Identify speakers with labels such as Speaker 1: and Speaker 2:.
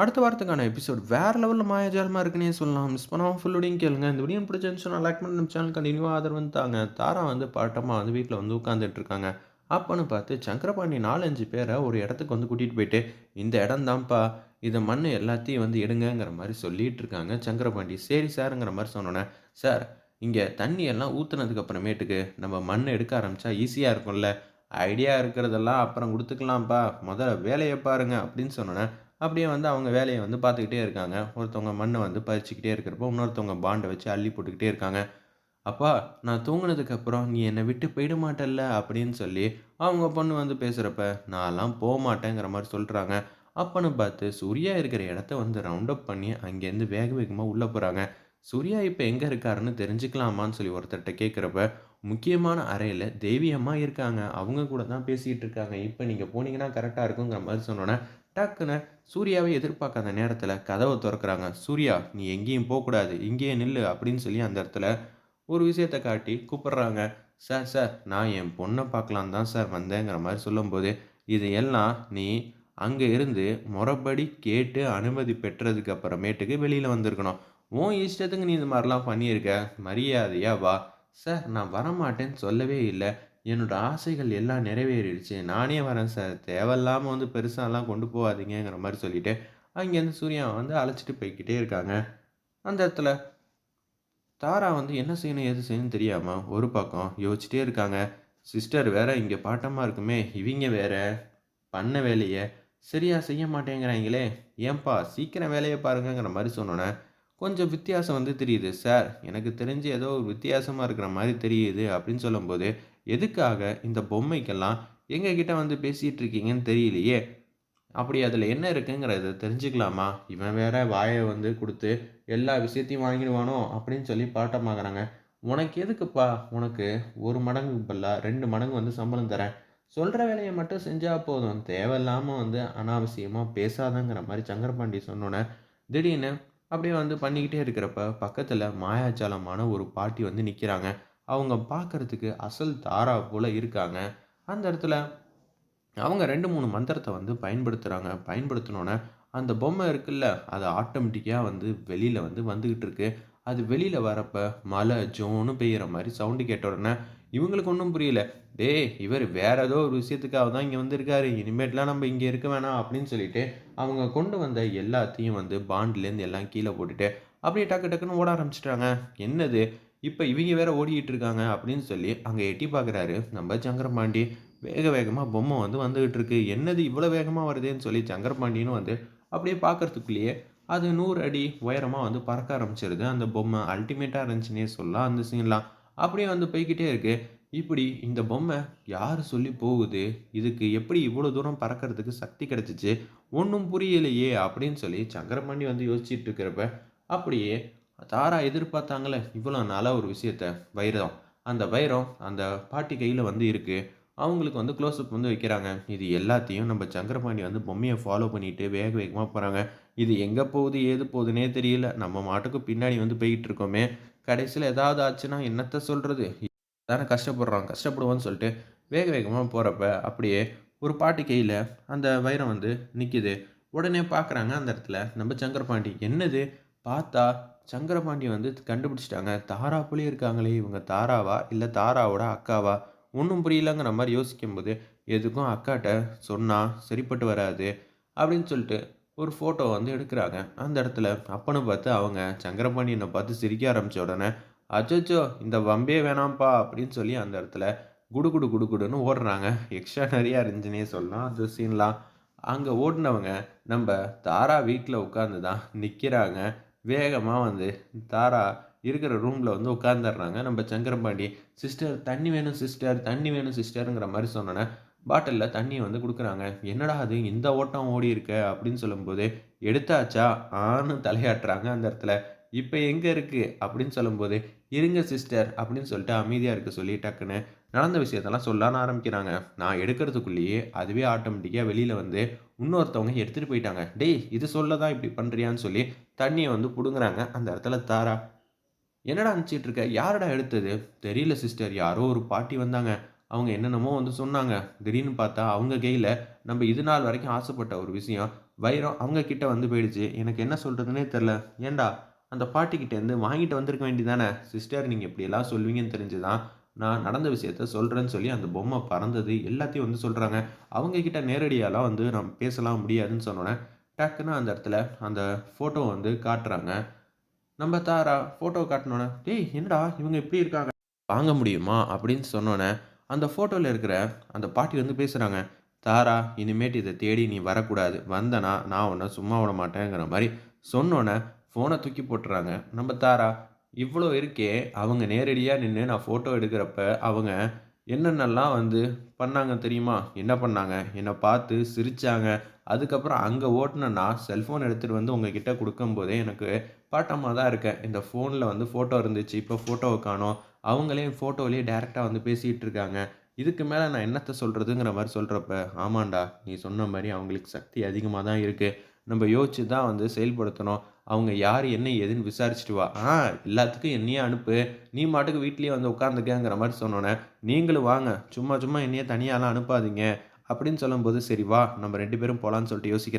Speaker 1: அடுத்த வாரத்துக்கான எபிசோட் வேறு லெவலில் மாயாஜாலமாக இருக்குன்னே சொல்லலாம். மிஸ் பண்ணாமல் ஃபுல்லோடையும் கேளுங்க. இந்த வீடியோ பிடிச்சிருந்துச்சுன்னா லைக் பண்ணி நம்ம சேனல் கண்டினியூவாக ஆதரவு தாங்க. தாரா வந்து பாட்டமாக வந்து வீட்டில் வந்து உட்காந்துட்டு இருக்காங்க. அப்போன்னு பார்த்து சங்கரபாண்டி நாலஞ்சு பேரை ஒரு இடத்துக்கு வந்து கூட்டிகிட்டு போயிட்டு இந்த இடம் தான்ப்பா இதை மண் எல்லாத்தையும் வந்து எடுங்கங்கிற மாதிரி சொல்லிட்டு இருக்காங்க சங்கரபாண்டி. சரி சாருங்கிற மாதிரி சொன்னோன்னே சார் இங்கே தண்ணி எல்லாம் ஊற்றுனதுக்கு அப்புறமேட்டுக்கு நம்ம மண் எடுக்க ஆரம்பித்தா ஈஸியாக இருக்கும்ல. ஐடியா இருக்கிறதெல்லாம் அப்புறம் கொடுத்துக்கலாம்ப்பா. முதல்ல வேலையை பாருங்க அப்படின்னு சொன்னோன்னே அப்படியே வந்து அவங்க வேலையை வந்து பார்த்துக்கிட்டே இருக்காங்க. ஒருத்தவங்க மண்ணை வந்து பறிச்சுக்கிட்டே இருக்கிறப்போ இன்னொருத்தவங்க பாண்டை வச்சு அள்ளி போட்டுக்கிட்டே இருக்காங்க. அப்பா நான் தூங்கினதுக்கப்புறம் நீ என்னை விட்டு போயிட மாட்டல்ல அப்படின்னு சொல்லி அவங்க பொண்ணு வந்து பேசுகிறப்ப நான்லாம் போக மாட்டேங்கிற மாதிரி சொல்கிறாங்க அப்பன்னு பார்த்து சூர்யா இருக்கிற இடத்த வந்து ரவுண்டப் பண்ணி அங்கேருந்து வேக வேகமாக உள்ளே போகிறாங்க சூர்யா இப்போ எங்கே இருக்காருன்னு தெரிஞ்சுக்கலாமான்னு சொல்லி ஒருத்தர்கிட்ட கேட்குறப்ப முக்கியமான அறையில் தேவி அம்மா இருக்காங்க. அவங்க கூட தான் பேசிகிட்டு இருக்காங்க. இப்போ நீங்கள் போனீங்கன்னா கரெக்டாக இருக்குங்கிற மாதிரி சொன்னோன்னே டக்குன்னு சூர்யாவை எதிர்பார்க்காத நேரத்தில் கதவை திறக்கிறாங்க. சூர்யா நீ எங்கேயும் போகக்கூடாது. இங்கேயே நில்லு அப்படின்னு சொல்லி அந்த இடத்துல ஒரு விஷயத்தை காட்டி கூப்பிட்றாங்க. சார் சார் நான் என் பொண்ணை பார்க்கலாம் தான் சார் வந்தேங்கிற மாதிரி சொல்லும்போது இது எல்லாம் நீ அங்கே இருந்து முறைப்படி கேட்டு அனுமதி பெற்றதுக்கு அப்புறமேட்டுக்கு வெளியில் வந்திருக்கணும். உன் இஷ்டத்துக்கு நீ இந்த மாதிரிலாம் பண்ணியிருக்க மரியாதையா வா. சார் நான் வரமாட்டேன்னு சொல்லவே இல்லை. என்னோட ஆசைகள் எல்லாம் நிறைவேறிடுச்சு. நானே வரேன் சார். தேவையில்லாமல் வந்து பெருசாலாம் கொண்டு போகாதீங்கிற மாதிரி சொல்லிட்டு அங்கேருந்து சூர்யா வந்து அழைச்சிட்டு போய்கிட்டே இருக்காங்க. அந்த இடத்துல தாரா வந்து என்ன செய்யணும் எது செய்யணும் தெரியாமல் ஒரு பக்கம் யோசிச்சிட்டே இருக்காங்க. சிஸ்டர் வேற இங்கே பாட்டமாக இருக்குமே இவங்க வேற பண்ண வேலையை சரியாக செய்ய மாட்டேங்கிறாங்களே. ஏன்பா சீக்கிரம் வேலையை பாருங்கிற மாதிரி சொன்னோன்னே கொஞ்சம் வித்தியாசம் வந்து தெரியுது. சார் எனக்கு தெரிஞ்சு ஏதோ ஒரு வித்தியாசமாக இருக்கிற மாதிரி தெரியுது அப்படின்னு சொல்லும்போது எதுக்காக இந்த பொம்மைக்கெல்லாம் எங்ககிட்ட வந்து பேசிகிட்டு இருக்கீங்கன்னு தெரியலையே? அப்படி அதில் என்ன இருக்குங்கிறத தெரிஞ்சுக்கலாமா? இவன் வேற வாயை வந்து கொடுத்து எல்லா விஷயத்தையும் வாங்கிடுவானோ? அப்படின்னு சொல்லி பாட்டமாகறாங்க உனக்கு எதுக்குப்பா? உனக்கு ஒரு மடங்கு இப்பல்லா ரெண்டு மடங்கு வந்து சம்பளம் தரேன். சொல்கிற வேலையை மட்டும் செஞ்சால் போதும். தேவையில்லாமல் வந்து அனாவசியமாக பேசாதங்கிற மாதிரி சங்கரபாண்டி சொன்னோன்னே திடீர்னு அப்படியே வந்து பண்ணிக்கிட்டே இருக்கிறப்ப பக்கத்தில் மாயாஜாலமான ஒரு பாட்டி வந்து நிற்கிறாங்க அவங்க பார்க்குறதுக்கு அசல் தாரா போல் இருக்காங்க. அந்த இடத்துல அவங்க ரெண்டு மூணு மந்திரத்தை வந்து பயன்படுத்துகிறாங்க பயன்படுத்தினோன்னே அந்த பொம்மை இருக்குல்ல அது ஆட்டோமேட்டிக்காக வந்து வெளியில் வந்து வந்துக்கிட்டு இருக்கு. அது வெளியில் வரப்போ மழை ஜோன்னு பெய்கிற மாதிரி சவுண்டு கேட்ட உடனே இவங்களுக்கு ஒன்றும் புரியல. டே இவர் வேறு ஏதோ ஒரு விஷயத்துக்காக தான் இங்கே வந்திருக்காரு. இனிமேட்லாம் நம்ம இங்கே இருக்க வேணாம் அப்படின்னு சொல்லிட்டு அவங்க கொண்டு வந்த எல்லாத்தையும் வந்து பாண்ட்லேருந்து எல்லாம் கீழே போட்டுட்டு அப்படியே டக்கு டக்குன்னு ஓட ஆரம்பிச்சிட்டாங்க. என்னது? இப்போ இவங்க வேற ஓடிக்கிட்டு இருக்காங்க அப்படின்னு சொல்லி அங்கே எட்டி பார்க்குறாரு நம்ம சங்கரபாண்டி. வேக வேகமாக பொம்மை வந்து வந்துகிட்டு இருக்கு. என்னது இவ்வளோ வேகமாக வருதுன்னு சொல்லி சங்கரபாண்டின்னு வந்து அப்படியே பார்க்கறதுக்குள்ளேயே அது நூறு அடி உயரமாக வந்து பறக்க ஆரம்பிச்சிருது. அந்த பொம்மை அல்டிமேட்டாக இருந்துச்சுன்னே சொல்லலாம். அந்த சீன்லாம் அப்படியே வந்து போய்கிட்டே இருக்கு. இப்படி இந்த பொம்மை யார் சொல்லி போகுது? இதுக்கு எப்படி இவ்வளோ தூரம் பறக்கிறதுக்கு சக்தி கிடச்சிச்சு? ஒன்றும் புரியலையே அப்படின்னு சொல்லி சங்கரமணி வந்து யோசிச்சுட்டு இருக்கிறப்ப அப்படியே தாரா எதிர்பார்த்தாங்களே இவ்வளோ நாளாக ஒரு விஷயத்த வைரம். அந்த வைரம் அந்த பாட்டி கையில் வந்து இருக்குது அவங்களுக்கு வந்து க்ளோஸ்அப் வந்து வைக்கிறாங்க. இது எல்லாத்தையும் நம்ம சங்கரபாண்டி வந்து பொம்மையை ஃபாலோ பண்ணிட்டு வேக வேகமாக போகிறாங்க இது எங்கே போகுது ஏது போகுதுன்னே தெரியல. நம்ம மாட்டுக்கு பின்னாடி வந்து போய்கிட்டு இருக்கோமே. கடைசியில் ஏதாவது ஆச்சுன்னா என்னத்த சொல்கிறது தானே கஷ்டப்படுறோம் கஷ்டப்படுவோன்னு சொல்லிட்டு வேக வேகமாக போகிறப்ப அப்படியே ஒரு பாட்டு கையில் அந்த வைரம் வந்து நிற்கிது உடனே பார்க்குறாங்க அந்த இடத்துல நம்ம சங்கரபாண்டி என்னது? பார்த்தா சங்கரபாண்டி வந்து கண்டுபிடிச்சிட்டாங்க. தாரா போலே இருக்காங்களே இவங்க தாராவா? இல்லை தாராவோட அக்காவா? ஒன்றும் புரியலங்கிற மாதிரி யோசிக்கும்போது எதுக்கும் அக்காட்ட சொன்னால் சரிப்பட்டு வராது அப்படின்னு சொல்லிட்டு ஒரு ஃபோட்டோ வந்து எடுக்கிறாங்க. அந்த இடத்துல அப்பன்னு பார்த்து அவங்க சங்கரபாண்டியனை பார்த்து சிரிக்க ஆரம்பித்த உடனே அச்சோ இந்த வம்பே வேணாம்ப்பா அப்படின்னு சொல்லி அந்த இடத்துல குடு குடு குடு குடுன்னு ஓடுறாங்க. எக்ஸ்ட்ரா நிறையா இருந்துச்சுன்னே சொல்லலாம். அந்த சீன்லாம் அங்கே ஓடினவங்க நம்ம தாரா வீட்டில் உட்காந்து தான் நிற்கிறாங்க வேகமாக வந்து தாரா இருக்கிற ரூமில் வந்து உட்காந்துடுறாங்க நம்ம சங்கரபாண்டி சிஸ்டர் தண்ணி வேணும் சிஸ்டர் தண்ணி வேணும் சிஸ்டருங்கிற மாதிரி சொன்னோன்னே பாட்டிலில் தண்ணியை வந்து கொடுக்குறாங்க. என்னடா அது? இந்த ஓட்டம் ஓடி இருக்க? அப்படின்னு சொல்லும்போது எடுத்தாச்சா? ஆன்னு தலையாட்டுறாங்க அந்த இடத்துல. இப்போ எங்கே இருக்குது அப்படின்னு சொல்லும்போது இருங்க சிஸ்டர் அப்படின்னு சொல்லிட்டு அமைதியாக இருக்க சொல்லி டக்குன்னு நடந்த விஷயத்தெல்லாம் சொல்லான்னு ஆரம்பிக்கிறாங்க. நான் எடுக்கிறதுக்குள்ளேயே அதுவே ஆட்டோமேட்டிக்காக வெளியில் வந்து இன்னொருத்தவங்க எடுத்துகிட்டு போயிட்டாங்க. டேய் இது சொல்ல தான் இப்படி பண்ணுறியான்னு சொல்லி தண்ணியை வந்து பிடுங்குறாங்க அந்த இடத்துல தாரா. என்னடா அனுப்பிச்சிட்டு இருக்க? யாரடா எடுத்தது? தெரியல சிஸ்டர். யாரோ ஒரு பாட்டி வந்தாங்க. அவங்க என்னென்னமோ வந்து சொன்னாங்க. திடீர்னு பார்த்தா அவங்க கையில் நம்ம இது நாள் வரைக்கும் ஆசைப்பட்ட ஒரு விஷயம் வைரம் அவங்க கிட்ட வந்து போயிடுச்சு. எனக்கு என்ன சொல்கிறதுனே தெரில ஏன்டா அந்த பாட்டிக்கிட்டேருந்து வாங்கிட்டு வந்திருக்க வேண்டியதானே சிஸ்டர் நீங்கள் இப்படியெல்லாம் சொல்வீங்கன்னு தெரிஞ்சு தான் நான் நடந்த விஷயத்த சொல்கிறேன்னு சொல்லி அந்த பொம்மை பறந்தது. எல்லாத்தையும் வந்து சொல்கிறாங்க அவங்கக்கிட்ட நேரடியாலாம் வந்து நம்ம பேசலாம் முடியாதுன்னு சொன்னோன்னே டக்குன்னு அந்த இடத்துல அந்த ஃபோட்டோ வந்து காட்டுறாங்க. நம்ம தாரா ஃபோட்டோ காட்டினோன்னே டேய் என்னடா இவங்க இப்படி இருக்காங்க? வாங்க முடியுமா? அப்படின்னு சொன்னோன்னே அந்த ஃபோட்டோவில் இருக்கிற அந்த பாட்டி வந்து பேசுகிறாங்க தாரா இனிமேட்டு இதை தேடி நீ வரக்கூடாது. வந்தனா நான் உன்னை சும்மா விட மாட்டேங்கிற மாதிரி சொன்னோன்னே ஃபோனை தூக்கி போட்டுறாங்க. நம்ம தாரா இவ்வளோ இருக்கே அவங்க நேரடியாக நின்று நான் ஃபோட்டோ எடுக்கிறப்ப அவங்க என்னென்னலாம் வந்து பண்ணாங்க தெரியுமா? என்ன பண்ணாங்க? என்னை பார்த்து சிரித்தாங்க அதுக்கப்புறம் அங்கே ஓட்டினேன்னா செல்ஃபோன் எடுத்துகிட்டு வந்து உங்ககிட்ட கொடுக்கும்போதே எனக்கு பாட்டமாக தான் இருக்கேன். இந்த ஃபோனில் வந்து ஃபோட்டோ இருந்துச்சு. இப்போ ஃபோட்டோவை காணும். அவங்களே ஃபோட்டோவிலேயே டேரெக்டாக வந்து பேசிகிட்டு இருக்காங்க இதுக்கு மேலே நான் என்னத்தை சொல்கிறதுங்கிற மாதிரி சொல்கிறப்ப ஆமாண்டா நீ சொன்ன மாதிரி அவங்களுக்கு சக்தி அதிகமாக தான் இருக்குது நம்ம யோசிச்சு தான் வந்து செயல்படுத்தணும். அவங்க யார் என்ன ஏதுன்னு விசாரிச்சுட்டு வா. ஆ எல்லாத்துக்கும் என்னையே அனுப்பு. நீ மாட்டுக்கு வீட்லேயே வந்து உட்காந்துக்கங்கிற மாதிரி சொன்னோன்னே நீங்களும் வாங்க. சும்மா சும்மா என்னையே தனியாலாம் அனுப்பாதீங்க. அப்படின்னு சொல்லும்போது சரி வா நம்ம ரெண்டு பேரும் போகலான்னு சொல்லிட்டு யோசிக்கிறேன்